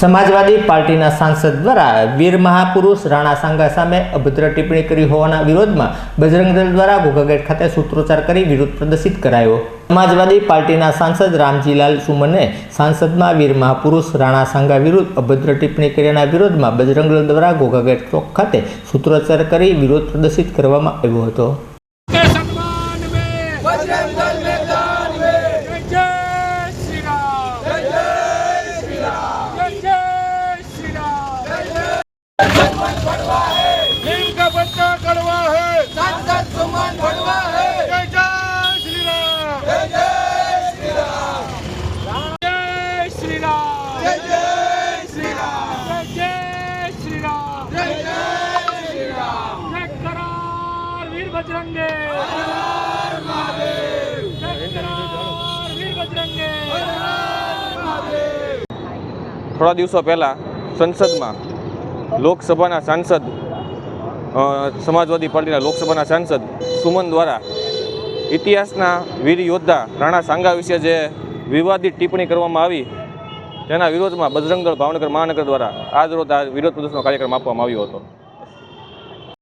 સમાજવાદી પાર્ટીના સાંસદ દ્વારા વીર મહાપુરુષ રાણા સાંગા સામે અભદ્ર ટિપ્પણી કરી હોવાના વિરોધમાં બજરંગ દળ દ્વારા ઘોઘાગેટ ખાતે સૂત્રોચ્ચાર કરી વિરોધ પ્રદર્શિત કરાયો. સમાજવાદી પાર્ટીના સાંસદ રામજીલાલ સુમને સાંસદમાં વીર મહાપુરુષ રાણા સાંગા વિરુદ્ધ અભદ્ર ટિપ્પણી કર્યાના વિરોધમાં બજરંગ દળ દ્વારા ઘોઘાગેટ ચોક ખાતે સૂત્રોચ્ચાર કરી વિરોધ પ્રદર્શિત કરવામાં આવ્યો હતો. बजरंगे जय करार वीर बजरंगे થોડા દિવસો પહેલાં સંસદમાં લોકસભાના સાંસદ અ, સમાજવાદી પાર્ટીના લોકસભાના સાંસદ સુમન દ્વારા ઇતિહાસના વીર યોદ્ધા રાણા સાંગા વિશે જે વિવાદિત ટિપ્પણી કરવામાં આવી તેના વિરોધમાં બજરંગદળ ભાવનગર મહાનગર દ્વારા આજ રોજ આ વિરોધ પ્રદર્શનનો કાર્યક્રમ આપવામાં આવ્યો હતો.